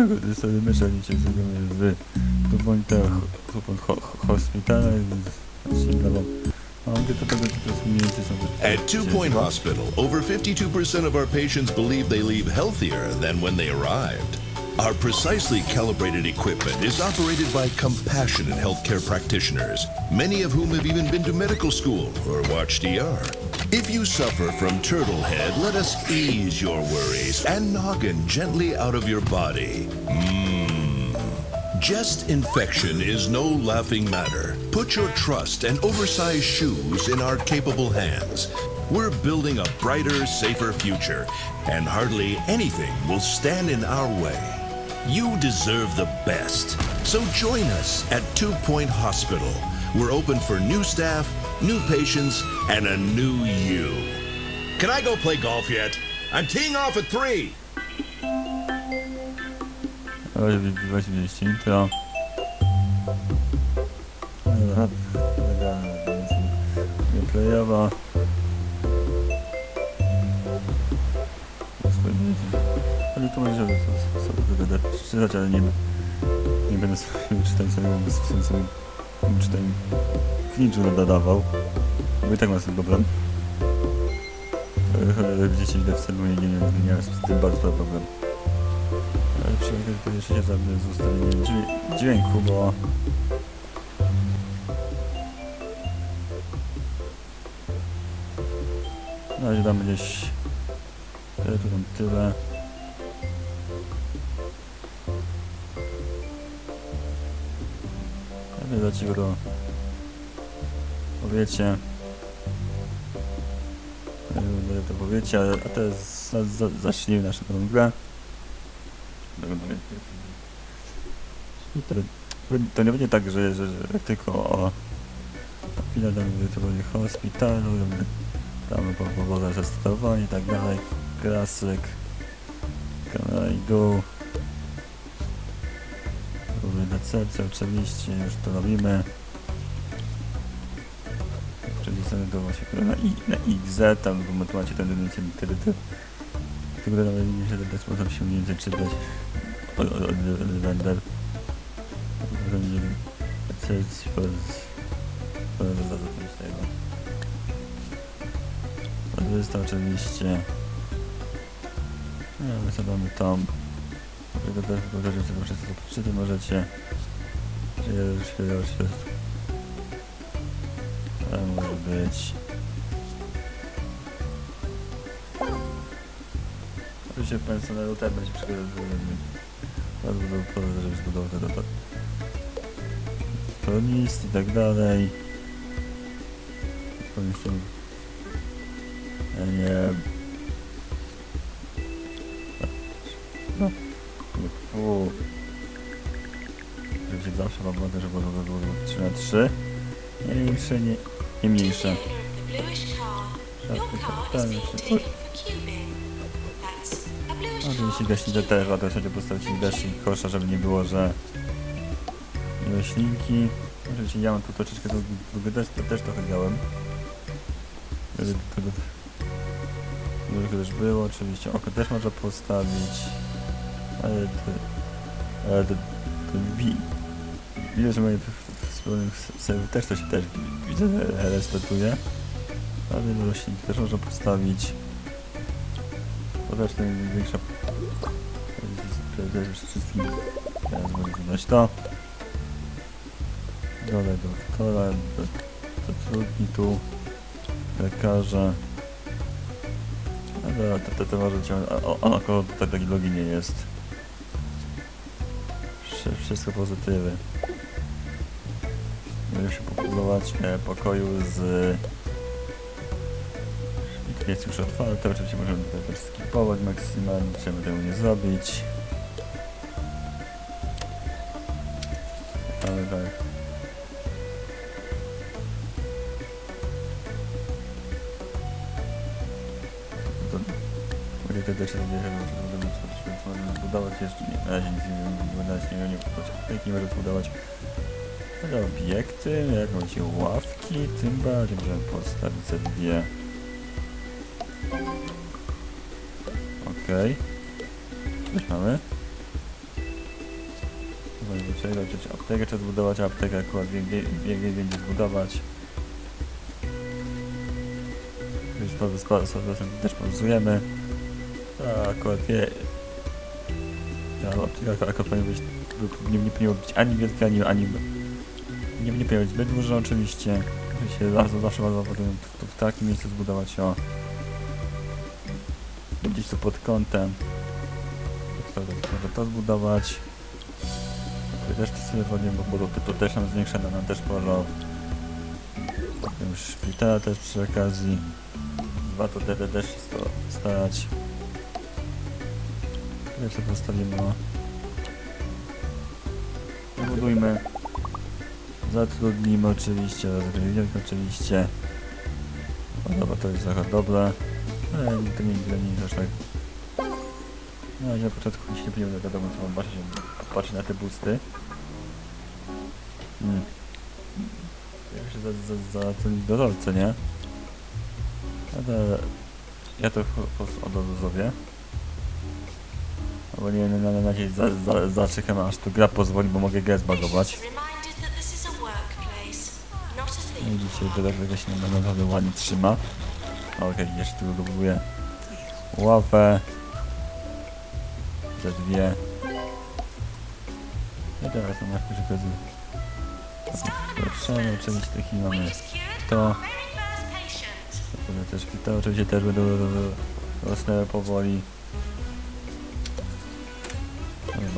jednego sobie zrobimy w At Two Point Hospital, over 52% of our patients believe they leave healthier than when they arrived. Our precisely calibrated equipment is operated by compassionate healthcare practitioners, many of whom have even been to medical school or watched ER. If you suffer from turtle head, let us ease your worries and noggin gently out of your body. Mmm. Chest infection is no laughing matter. Put your trust and oversized shoes in our capable hands. We're building a brighter, safer future, and hardly anything will stand in our way. You deserve the best. So join us at Two Point Hospital. We're open for new staff, new patients, and a new you. Can I go play golf yet? I'm teeing off at three. Ale weźmieliście intro. Będę czytać, ale nie, nie będę sobie czytać samego bez sensu czytaniu cringe'u dodawał. Bo i tak mam z tym problem. Ale Widzicie, ile w celu nie, nie, nie miałem z tym bardzo problem. Ale przynajmniej jeszcze się z ustawieniem dźwię- dźwięku, bo... Na razie damy gdzieś... Tyle, tu tyle. Dać go. Powiecie. Daję to powiecie, a teraz za, za, naszą grę. To, to nie będzie tak, że, że, że tylko o tam to będzie hospitalu, tam po powodach zastosowań i tak dalej, klasyk, kanał i dół, recepcja oczywiście, już to robimy. Czyli to właśnie na, I, na XZ, tam bo macie tendencję tyle, tyle. Tylko nawet nie się dać, można się mniej więcej czytać od, render. Będę zadotknąć tego. Adwysta oczywiście. No, wysadzamy tam. Tego też pokażę sobie przez to przeczyty możecie. To może być. Oczywiście na router będzie przygotowany. Bardzo dobrze, żeby zbudował te data. To list i tak dalej. Powinniście... Ja nie... No. Fu. Oczywiście zawsze mam mogę, żeby było było 3 na 3 Nie większe, nie, nie mniejsze. Oczywiście gaśnicę też, a to sobie postawić gaśnik kosza, żeby nie było, że nie roślinki. Oczywiście ja mam tu troszeczkę drugie też, to też trochę miałem. To też było, oczywiście oko też można postawić. Ale to, ale to, to wi, widać, że moje wspólnych serwer też to się też widzę, że resetuje. Ale do roślinki też można postawić. Też największa też wszystkim teraz mogę dodać to. Dole doktora, do, do trudni tu, lekarza. No dobra, to, to, może cię, a- o- on około tutaj taki logi nie jest. Wszy- Wszystko pozytywy. Będziemy się populować e, pokoju z... Jest już otwarte, oczywiście możemy tutaj też skipować maksymalnie, chcemy tego nie zrobić. Ale tak. To, to też się zabierze, że będziemy możemy zbudować jeszcze, nie, na razie nic nie wiem, na razie nie wiem, nie poczekaj, nie możemy zbudować ale obiekty, jakąś ławki, tym bardziej możemy postawić sobie dwie. Okej. Coś mamy? Będzie trzeba przecież aptekę trzeba zbudować, aptekę akurat wie gdzie zbudować. Już sobie też pauzujemy. Tak, akurat wie... Ja, apteka akurat powinien być... Nie, nie powinno być ani wielkie, ani... ani nie, nie powinno być zbyt dużo oczywiście. Się zawsze, zawsze bardzo potem w, w takim miejscu zbudować o... Gdzieś tu pod kątem. To, to, to, zbudować. Tu też to sobie wodnie, bo, to, to też nam zwiększa nam nam też polo. Już szpitala też przy okazji. Dwa to DD też sto, stać. Tutaj sobie postawimy o. Budujmy. Zatrudnimy oczywiście, zatrudnimy oczywiście. O, dobra, to jest trochę dobre. No, ale to nie, nie, nie aż tak. No, ja na początku się nie wiadomo, co mam patrzeć, patrzę na te busty. Hmm. Jak się za, za, za to dozorcę, nie? Ale ja to po prostu odlozuję. Albo nie wiem, na, na, na za, za, zaczekam aż tu gra pozwoli, bo mogę grę zbagować. Widzicie, że tak tego się na- naprawdę ładnie trzyma. Okej, jeszcze tylko dobuduję ławę. Te dwie. I teraz mam okazję. Proszę, oczywiście taki mamy to. Zapewne też szpital, oczywiście też będą rosnęły powoli.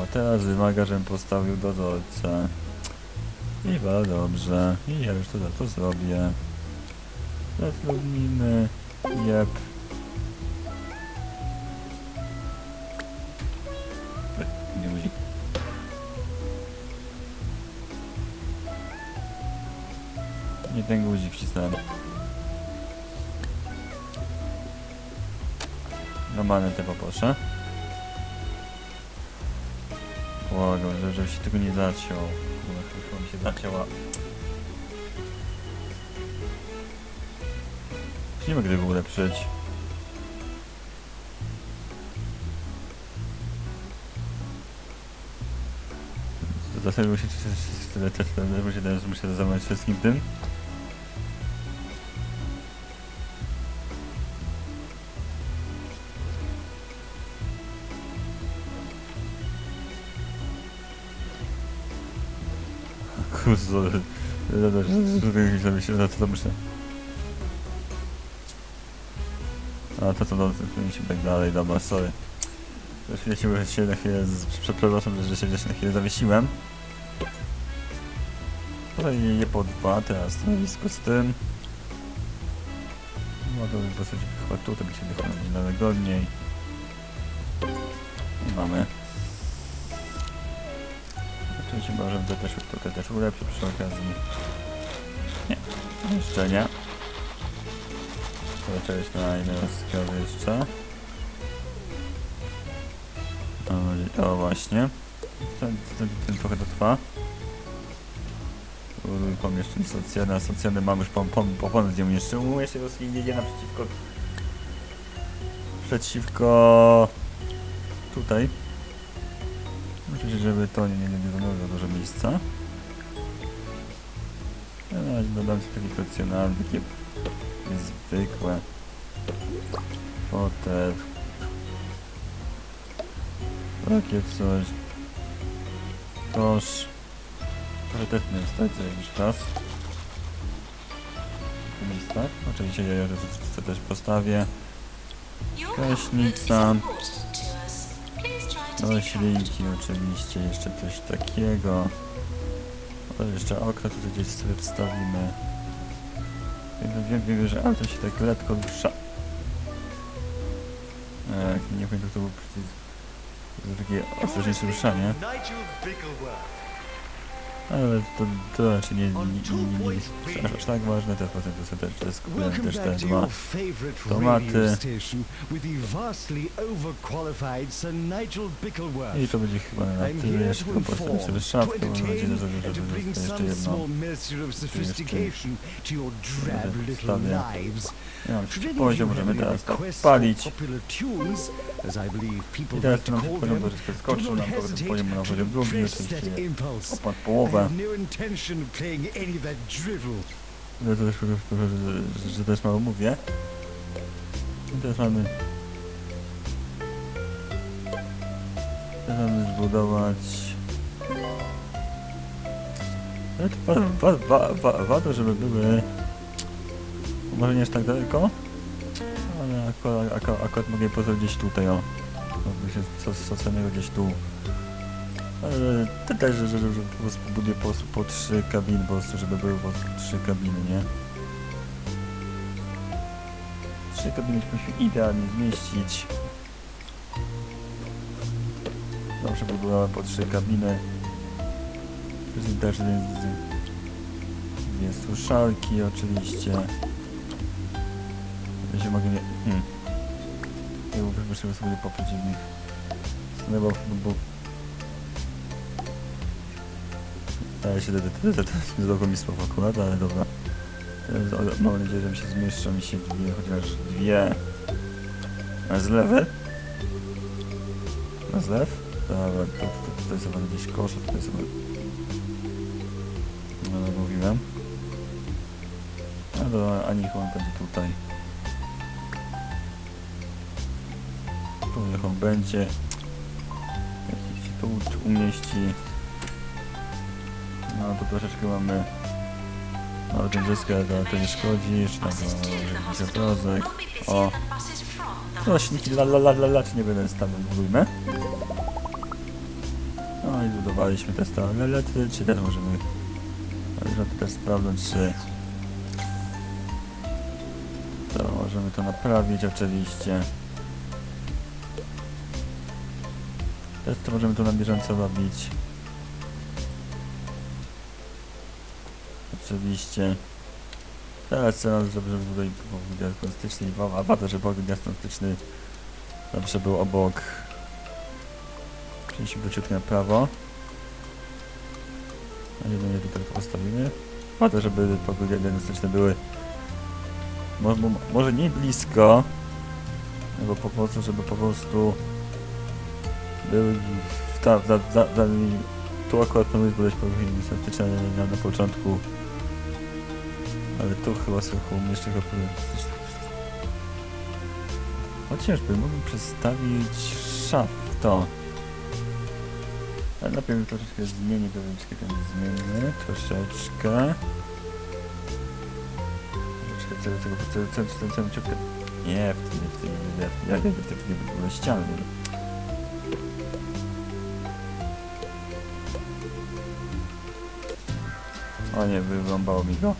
Chyba teraz wymaga, żebym postawił dozorcę. I bardzo dobrze. I ja już to za to zrobię. Zatrudnimy. Jep. Ej, Nie guzik. Nie ten guzik wcisnąłem. Normalne te poproszę. Że- żeby się tego nie zaciął. Chyba mi się zacięła. Nie mogę tego ulepszyć? Dlatego muszę tyle też muszę teraz muszę zająć wszystkim tym. Kurwa, na co to myślę. A to co, no, musimy tak dalej, dobra, sorry. Chwilę się, na chwilę, z- przepraszam, że się na chwilę zawiesiłem. Tutaj nie, po dwa, teraz stanowisko z tym. No to w zasadzie chyba tutaj by się wykonał na wygodniej. I mamy. Oczywiście możemy to też tutaj też ulepszyć przy okazji. Nie, jeszcze nie. To czegoś na inne jeszcze. O, o właśnie. Ten, ten, trochę to trwa. Uruj pomieszczeń socjalne, socjalne mamy już pom, pom, popon z nią jeszcze. U, jeszcze Rosji jedzie naprzeciwko... Przeciwko... Tutaj. Oczywiście, żeby to nie, nie zajmowało za dużo miejsca. Ja na razie dodam sobie takie profesjonalne, takie zwykłe. Fotel. Takie coś. Toż. Nie wstać za jakiś czas. W miejscach. Oczywiście ja też postawię. Your Roślinki oczywiście, jeszcze coś takiego. O, jeszcze okno tutaj gdzieś sobie wstawimy. Wiem, wiem, wiem że auto się tak lekko rusza. E, nie pamiętam, to był przycisk. To takie ostrożniejsze ruszanie. Ale to, to raczej nie, nie, nie, nie, jest aż tak ważne, te potem to sobie też też te to dwa. tomaty. I to będzie chyba na tyle, jeszcze to tylko postawię sobie inform, to szafkę, mam nadzieję, że to żeby jeszcze to any of poziom, możemy teraz to palić. I teraz to call poziom troszeczkę skoczył, nam poziom na to poziom drugi, oczywiście impulse. o ponad I połowę. No drivel. Ja to też że, że, też mało mówię. I teraz mamy... Teraz mamy zbudować... Ale to wa, wa, wa, warto, żeby były... Może nie aż tak daleko, ale akurat, akurat, akurat mogę postawić gdzieś tutaj, o. Mogę się co- gdzieś tu. Ale to też, że, że, że po prostu buduję po, prostu po trzy kabiny, po prostu, żeby były po prostu trzy kabiny, nie? Trzy kabiny powinniśmy idealnie zmieścić. Zawsze budowałem po trzy kabiny. Też dwie, suszarki oczywiście. Ja się mogę nie... Hmm. Ja muszę sobie poprzeć w nich. No bo, bo, Ja się to mi słowo akurat, ale dobra. Mam nadzieję, że mi się zmieszczą mi się dwie, chociaż dwie na zlewy. Na zlew? Dobra, to, to, tutaj sobie gdzieś kosze, tutaj sobie... No, no mówiłem. No dobra, a niech on będzie tutaj. Tu niech on będzie. Jak się tu umieści. No to troszeczkę mamy ten dysk, ale to, to nie szkodzi, jeszcze tam to mamy jakiś busier O, hospital. la la la la la, czy nie będę stawiał, budujmy. No i zbudowaliśmy te stałe lety, czy też możemy możemy też sprawdzić, czy to możemy to naprawić oczywiście. Też to możemy to na bieżąco robić. Oczywiście. Teraz żeby żeby tutaj pogląd diagnostyczny a warto, żeby pogląd diagnostyczny zawsze był obok. Przejdźmy króciutko na prawo. A jedno je tutaj postawimy. Warto, żeby poglądy diagnostyczne były mo, mo, może nie blisko, no bo po prostu, żeby po prostu były w ta, w, ta, w, ta, w danej tu akurat zbudować poglądy diagnostyczne na, na początku ale tu chyba sobie umieszczę go Chociaż by mógł przestawić szaf to. Ale najpierw troszeczkę zmienię, troszeczkę ten zmienię, troszeczkę. Troszeczkę całego tego, całego, całego, całego, całego ciutkę. Nie, w tym, w tym, nie, w tym, ja, ja, w tym, nie były ściany. O nie, wyrąbało mi go.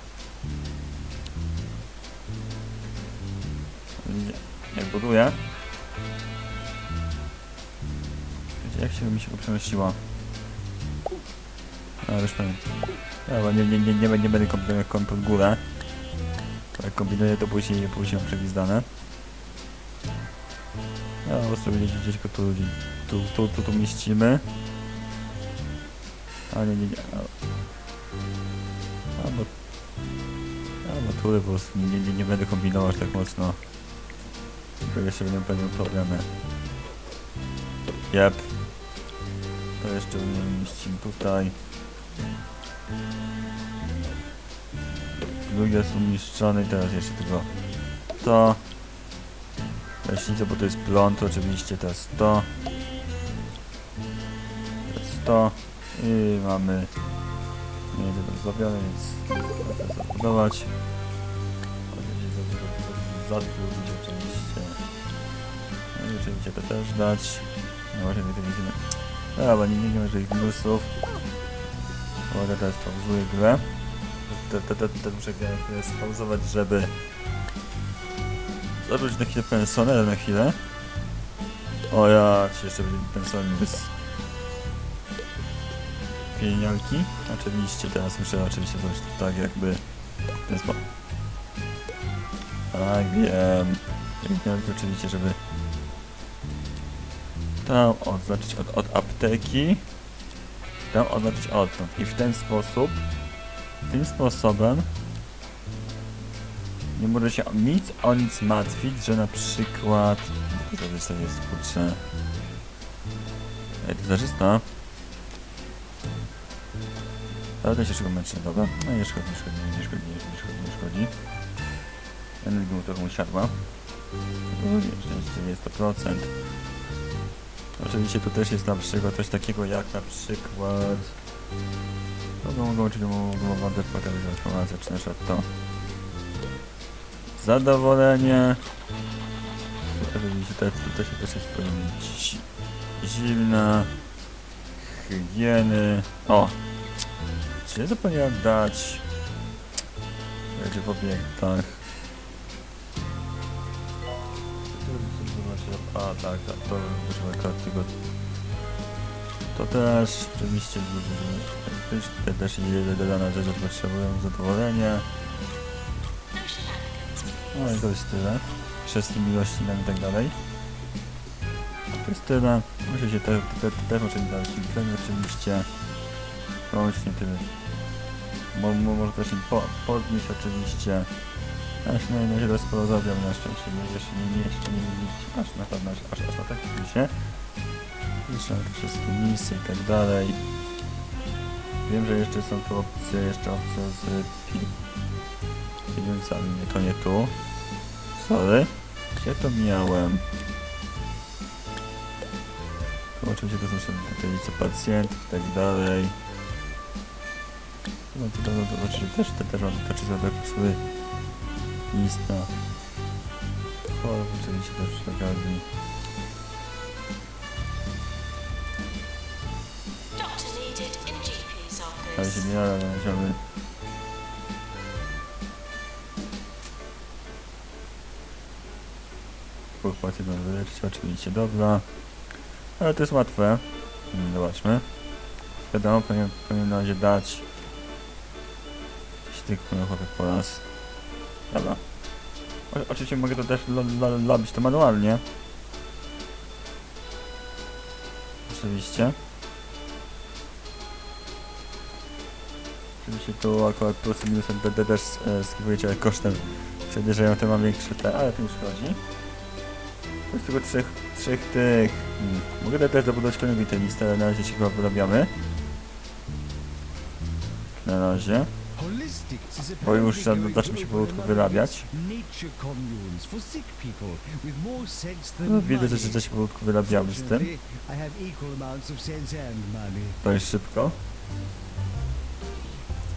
Wiecie, jak się mi się to przemieściło? A, już powiem. Dobra, nie, nie, nie, nie, nie będę kombinował kąt pod górę. Jak kombinuję, to później, później mam przegwizdane. Ja po prostu gdzieś, gdzieś go tu, tu, tu, tu, tu mieścimy. A nie, nie, nie. Albo, albo tu po prostu nie, nie, nie będę kombinować tak mocno. Bo jeszcze będą pewne problemy. Jep. To jeszcze mieścimy tutaj. Drugi jest umieszczony i teraz jeszcze tylko to. Leśnica, bo to jest to oczywiście teraz to. Teraz to. I mamy nie jeden zrobione, więc to zabudować. Zadłużyć oczywiście. I oczywiście to też dać. No właśnie tutaj widzimy. Dobra, nie, ma żadnych minusów. Uwaga, teraz pauzuję grę. Te, te, te, te muszę grę spauzować, żeby zrobić na chwilę personel na chwilę. O ja, czy jeszcze będzie personel bez... pieniążki. Oczywiście teraz muszę oczywiście zrobić to tak jakby ten sposób. Tak, wiem. Pieniążki oczywiście, żeby tam odznaczyć od, od apteki. Tam odznaczyć odtąd. I w ten sposób, tym sposobem nie może się nic o nic martwić, że na przykład... To jest, jest kurczę... Ej, to zarzysta. Ale to się czego męczy, dobra? No nie szkodzi, nie szkodzi, nie szkodzi, nie szkodzi, nie szkodzi. Energia mu trochę mu siadła. No nie, szczęście jest to procent. Oczywiście tu też jest na przykład coś takiego jak na przykład... Mogą, mogą, czyli mogą też pokazać na przykład to. Zadowolenie. To, to się też jest być zimna. Higieny. O! Czy ja zapomniałem dać? Będzie w obiektach. Tak, tak, to wyszło akurat tego. To też oczywiście też, też jest dodana rzecz, że potrzebują zadowolenia. No. No i to jest tyle. Przez miłości nam i tak dalej. To jest tyle. Muszę się też te, te, też oczywiście dalszy ten oczywiście. Łącznie tyle. Mo, mo, może też podnieść oczywiście. No i na razie sporo zrobią na szczęście. Nie, jeszcze nie, nie, jeszcze nie widzicie. Aż na pewno, aż, aż, na tak się. Jeszcze te wszystkie misje i tak dalej. Wiem, że jeszcze są tu opcje, jeszcze opcja z pi- pieniądzami. Nie, to nie tu. Sorry. Gdzie to miałem? Tu oczywiście to są tutaj liczby pacjentów i tak dalej. No to, to, to, to te, też mam to czy zadać sobie lista. Chorób oczywiście też przy okazji. Ale się nie ale będziemy... Dwóch pacjentów wyleczyć, oczywiście, dobra. Ale to jest łatwe. Hmm, Zobaczmy. Wiadomo, powinien, na razie dać... Styk chłopie po raz. Dobra. Oczywiście mogę to też robić to manualnie. Oczywiście. Oczywiście tu akurat plusy minusy te- te też e, skipujecie ale kosztem przedłużają to mam większe te, ale to nie szkodzi. To jest tylko trzech, trzech tych. Hmm. Mogę te- też dobudować kolejną tę listę, ale na razie się chyba wyrabiamy. Na razie. Bo już zacznie się to powolutku wyrabiać. No, widzę, że że się powolutku wyrabiamy z tym. Money. Dość szybko.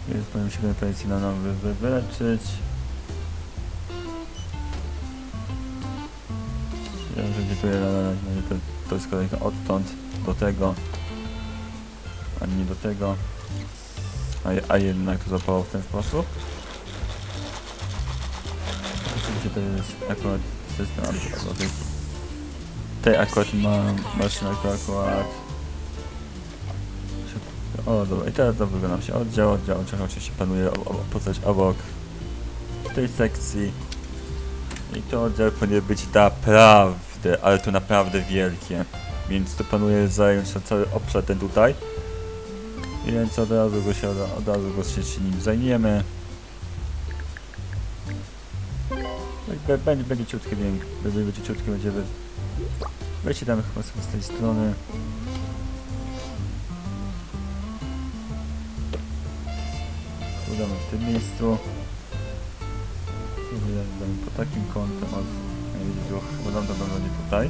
Więc powinien się petycji na nowy wy, wyleczyć. Ja że dziękuję na, to, to jest kolejka odtąd do tego, a nie do tego. A, a jednak zapało w ten sposób. Oczywiście to jest akurat system tej, tej akurat ma maszyna, która akurat o, dobra, i teraz dobrze nam się oddział, oddział, oddział oczywiście panuje postać obok tej sekcji. I to oddział powinien być naprawdę, ale to naprawdę wielkie. Więc to panuje zająć cały obszar ten tutaj. Więc od razu go się, od, razu go się, się nim zajmiemy. Będzie, będzie ciutkie, wiem, będzie, będzie ciutkie, będzie... Weźcie tam chyba z tej strony. Udamy w tym miejscu. I wydamy po takim kątem od... Jak widzicie, chyba dam to będzie tutaj.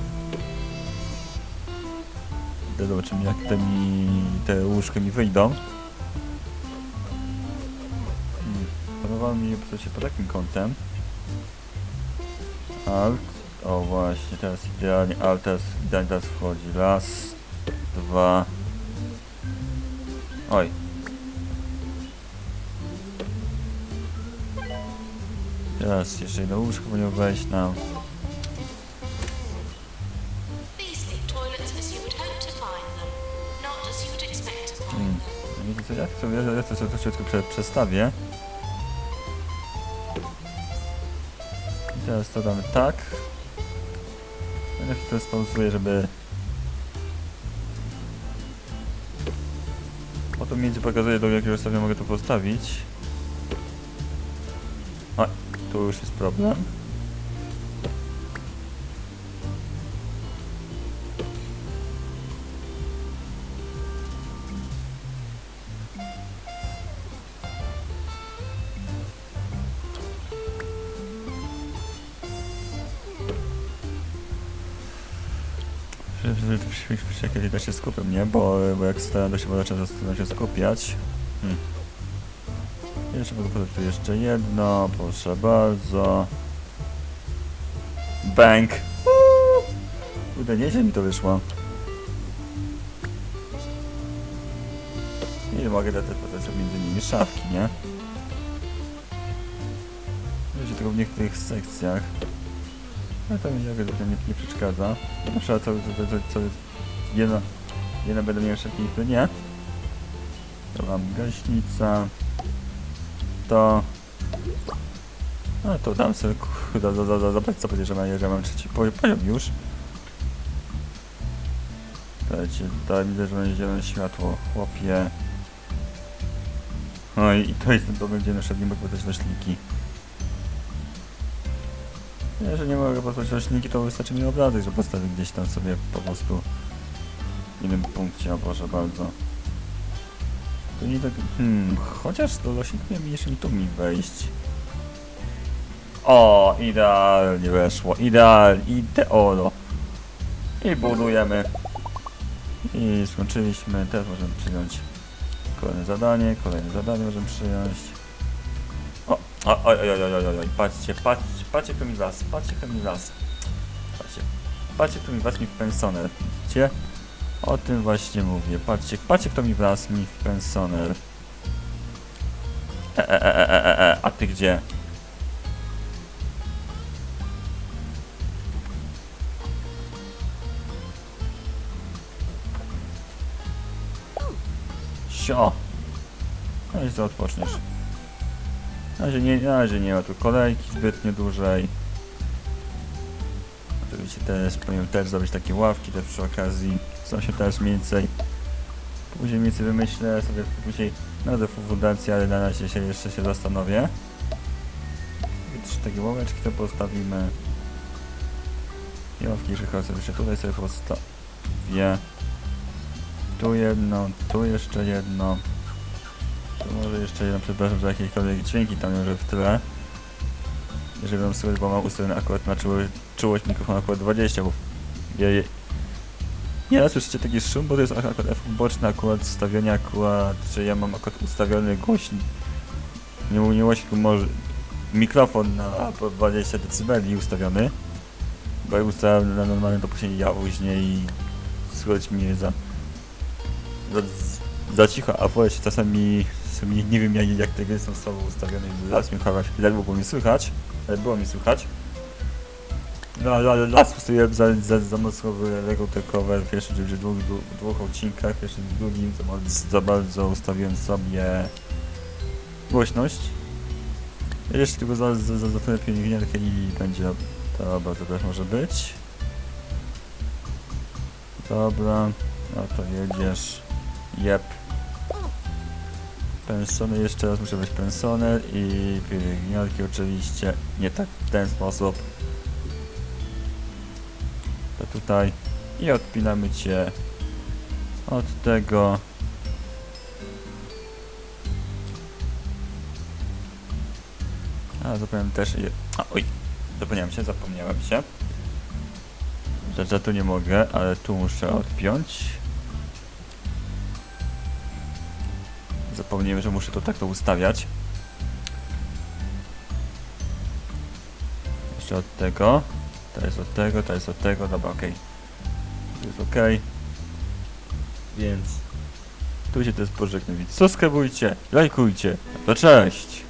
Idę Zobaczymy jak te mi... te łóżka mi wyjdą. Hmm. Podobało mi się po takim kątem. Alt. O właśnie, teraz idealnie. Alt teraz idealnie teraz wchodzi. Raz, dwa. Oj, Teraz jeszcze jedno łóżko powinno wejść nam. Sobie, ja to sobie troszeczkę prze, przestawię. I teraz to damy tak. Ja to spauzuję, żeby... To między pokazuje, do jakiego stopnia mogę to postawić. O, tu już jest problem. Kiedyś da się skupię, nie? Bo, bo jak starałem się, bo zacząłem zacząłem się skupiać. Hmm. Jeszcze tu jeszcze jedno, proszę bardzo. Bank! Kurde, nieźle mi to wyszło. I mogę dać podać między nimi szafki, nie? Wiecie, tylko w niektórych sekcjach. No to mi jakby to nie, nie przeszkadza. Na przykład co, co, co, co jedna, jedna będę miał szafki, to nie. To mam gaśnica. To... No to dam sobie, kurde, za, za, za, za, co powiedzieć, że mam, że mam trzeci po- poziom już. Dajcie, daj mi też będzie zielone światło, chłopie. No i, i to jest ten problem, gdzie na przykład nie mogę podać roślinki. Jeżeli nie mogę postawić roślinki, to wystarczy mi obrady, że postawię gdzieś tam sobie po prostu w innym punkcie, o Boże, bardzo. To nie tak... Hmm, chociaż do jeszcze mi tu mi wejść. O, idealnie weszło, idealnie, ideolo. I budujemy. I skończyliśmy, teraz możemy przyjąć kolejne zadanie, kolejne zadanie możemy przyjąć. O, oj, oj, oj, oj, oj, oj, patrzcie, patrzcie, patrzcie, kto mi las, patrzcie, kto mi las. Patrzcie, patrzcie, kto mi was mi pensoner, widzicie? O tym właśnie mówię, patrzcie, patrzcie, kto mi wlazł w pensoner. E, e, e, e, e, e, a ty gdzie? Sio. No i odpoczniesz. Na razie nie, na razie nie ma tu kolejki zbytnio dłużej. Oczywiście też powinien też zrobić takie ławki też przy okazji. Są się też mniej więcej. Później mniej więcej wymyślę sobie później nazwę fundacji, ale na razie się jeszcze się zastanowię. I trzy takie ławeczki to postawimy. I ławki sobie jeszcze tutaj sobie postawię. Tu jedno, tu jeszcze jedno. Tu może jeszcze jedno, przepraszam za jakiekolwiek dźwięki tam może w tle. Jeżeli będą słychać, bo mam ustawione akurat na czułość, czułość mikrofonu akurat 20, bo je, je, nie raz słyszycie taki szum, bo to jest akurat efekt boczny akurat ustawienie akurat, że ja mam akurat ustawiony głośnik. Nie, nie głośnik, może mikrofon na po 20 dB ustawiony. Bo jak ustawiam na normalne dopuszczenie ja później słychać mnie za za, za cicho, a wolę czasami sobie nie wiem jak, jak te gry są z sobą ustawione las mi chować, ledwo było mi słychać, ale było mi słychać. No ale las ustawiłem za, za, za mocno pierwszym czy w dwóch, dwóch, dwóch odcinkach, w pierwszym drugim za, mo- za bardzo ustawiłem sobie głośność. Jeszcze tylko za, za, za, za pielęgniarkę i będzie dobra, to też może być. Dobra, no to jedziesz. Jep. Pensioner, jeszcze raz muszę być pensioner i pielęgniarki oczywiście. Nie tak w ten sposób. Tutaj. I odpinamy cię od tego. A, zapomniałem też... A, oj! Zapomniałem się, zapomniałem się. Że, że tu nie mogę, ale tu muszę odpiąć. Zapomniałem, że muszę to tak to ustawiać. Jeszcze od tego. To jest od tego, to jest od tego. Dobra, okej. To jest okej. Więc tu się też pożegnam. Więc subskrybujcie, lajkujcie. To cześć!